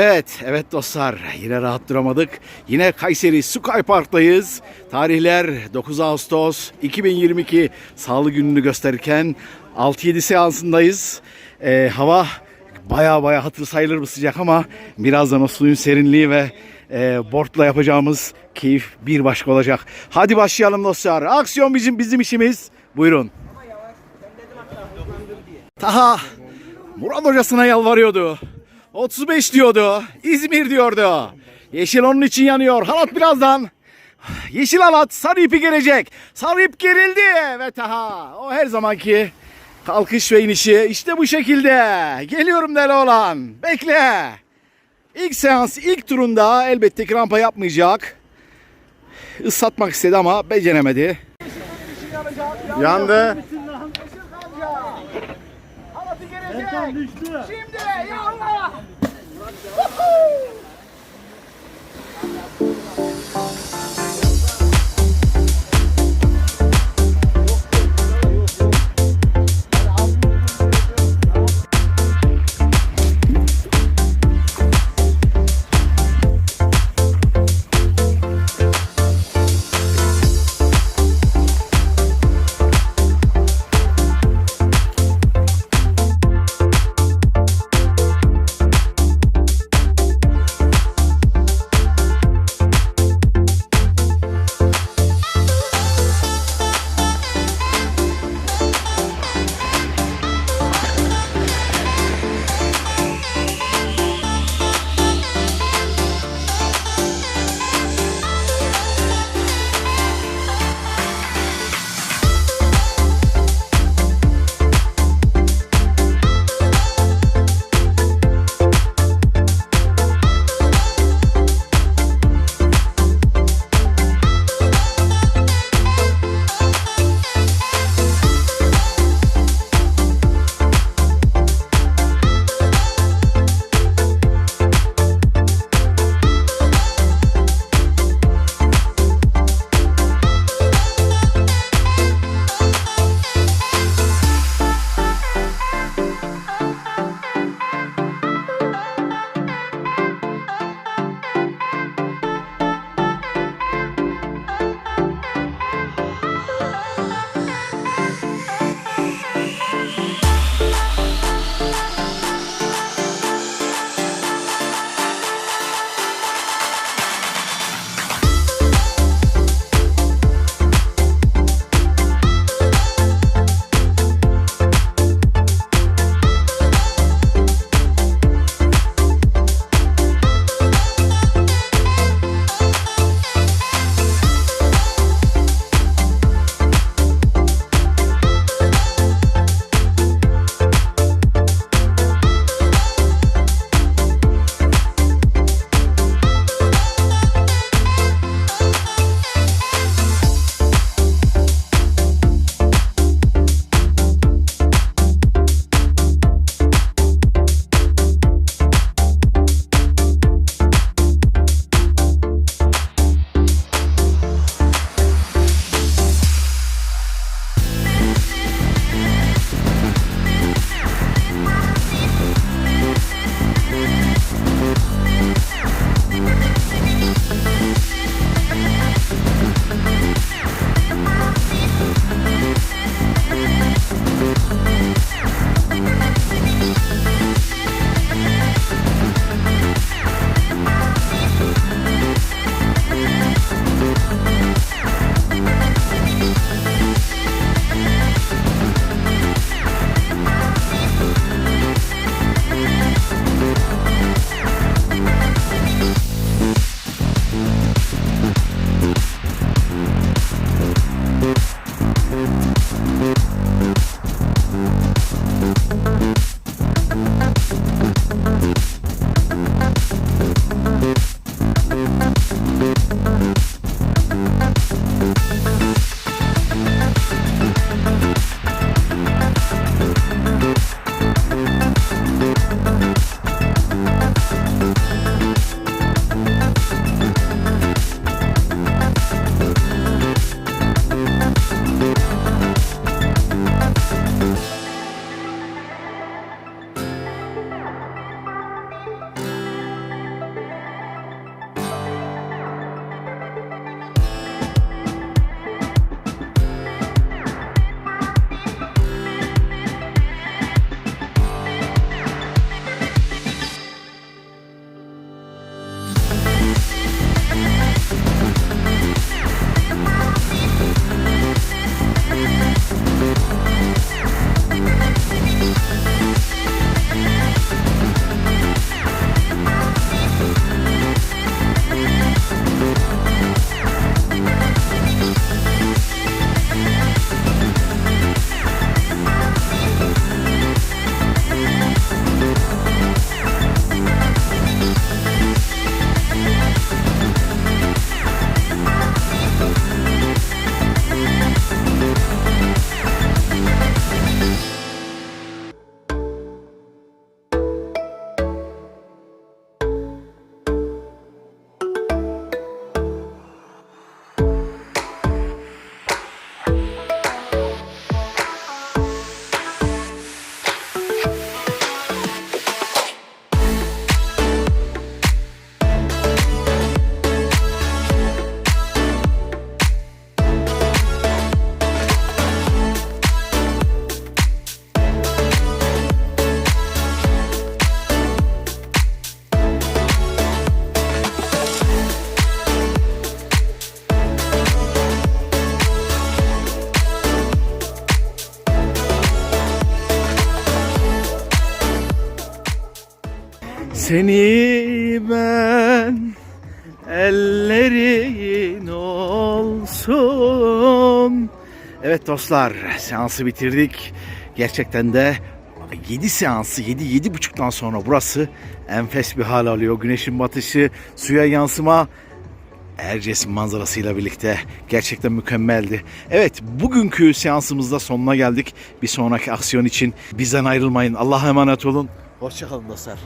Evet, evet dostlar. Yine rahat duramadık. Yine Kayseri Sky Park'tayız. Tarihler 9 Ağustos 2022 Salı gününü gösterirken 6-7 seansındayız. Ee, hava baya baya hatır sayılır bir sıcak ama birazdan o suyun serinliği ve e, boardla yapacağımız keyif bir başka olacak. Hadi başlayalım dostlar. Aksiyon bizim bizim işimiz. Buyurun. Taha Murat hocasına yalvarıyordu. 35 diyordu. İzmir diyordu. Yeşil onun için yanıyor. Halat birazdan. Yeşil halat sarı ipi gelecek. Sarı ip gerildi ve Taha o her zamanki kalkış ve inişi işte bu şekilde. Geliyorum deli olan. Bekle. İlk seans ilk turunda elbette ki rampa yapmayacak. Islatmak istedi ama beceremedi. Yandı. Halatı gelecek. Şimdi yallah. Seni ben ellerin olsun. Evet dostlar seansı bitirdik. Gerçekten de 7 seansı 7 yedi buçuktan sonra burası enfes bir hal alıyor. Güneşin batışı, suya yansıma Erciyes manzarasıyla birlikte gerçekten mükemmeldi. Evet bugünkü seansımızda sonuna geldik. Bir sonraki aksiyon için bizden ayrılmayın. Allah'a emanet olun. Hoşçakalın dostlar.